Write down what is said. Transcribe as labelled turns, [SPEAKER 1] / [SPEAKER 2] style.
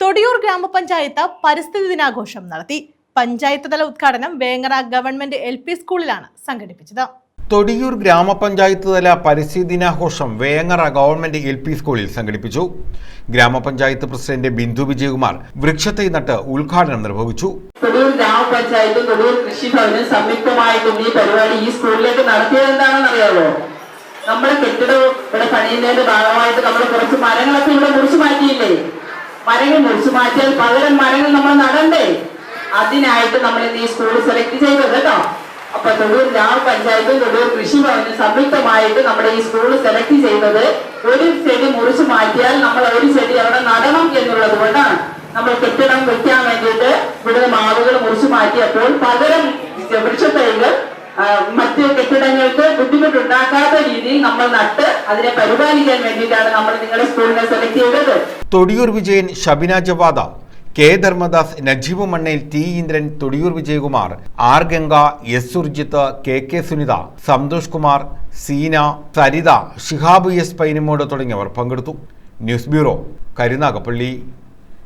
[SPEAKER 1] തൊടിയൂർ ഗ്രാമപഞ്ചായത്ത് പരിസ്ഥിതി ദിനാഘോഷം നടത്തി. പഞ്ചായത്ത് തല ഉദ്ഘാടനം വേങ്ങറ ഗവൺമെന്റ് എൽ പി സ്കൂളിലാണ് സംഘടിപ്പിച്ചത്.
[SPEAKER 2] തൊടിയൂർ ഗ്രാമപഞ്ചായത്ത് തല പരിസ്ഥിതി ദിനാഘോഷം വേങ്ങറ ഗവൺമെന്റ് എൽ പി സ്കൂളിൽ സംഘടിപ്പിച്ചു. ഗ്രാമപഞ്ചായത്ത് പ്രസിഡന്റ് ബിന്ദു വിജയകുമാർ വൃക്ഷത്തെ നട്ട് ഉദ്ഘാടനം നിർവഹിച്ചു.
[SPEAKER 3] തൊടൂർ ഗ്രാമപഞ്ചായത്തും തൊടൂർ കൃഷിഭവനും സംയുക്തമായിട്ടും ഈ പരിപാടി ഈ സ്കൂളിലേക്ക് നടത്തിയത് എന്താണെന്ന് അറിയാമോ നമ്മുടെ കെട്ടിടം ഇവിടെ പണിയുന്നതിന്റെ ഭാഗമായിട്ട് നമ്മൾ കുറച്ച് മരങ്ങളൊക്കെ ഇവിടെ മരങ്ങൾ മുറിച്ചു മാറ്റിയാൽ പകരം മരങ്ങൾ നമ്മൾ നടണ്ടേ? അതിനായിട്ട് നമ്മൾ ഈ സ്കൂൾ സെലക്ട് ചെയ്തത് കേട്ടോ. അപ്പൊ തൊടൂർ ഗ്രാമപഞ്ചായത്തും കൃഷി കൃഷിഭവനും സംയുക്തമായിട്ട് നമ്മുടെ ഈ സ്കൂൾ സെലക്ട് ചെയ്തത് ഒരു ചെടി മുറിച്ചു മാറ്റിയാൽ നമ്മൾ ഒരു ചെടി അവിടെ നടണം എന്നുള്ളത് കൊണ്ടാണ്. നമ്മൾ കെട്ടിടം വെക്കാൻ വേണ്ടിയിട്ട് ഇവിടുന്ന് മാവുകൾ മുറിച്ചു മാറ്റിയപ്പോൾ പകരം വൃക്ഷത്തൈകൾ മറ്റ് നമ്മൾ നട്ട് അതിനെ പരിപാലിക്കാൻ വേണ്ടിയിട്ടാണ് നമ്മൾ നിങ്ങളെ സ്കൂളിനെ സെലക്ട് ചെയ്തത്.
[SPEAKER 2] Thodiyoor Vijayan Shabina Javada K Dharmadas Najeeb Mannayil T Indran Thodiyoor Vijayakumar R Ganga S Surjith K K Sunitha Santhosh Kumar Seena Saritha Shihab S Painamode തുടങ്ങിയവർ പങ്കെടുത്തു. News bureau Karunagappally.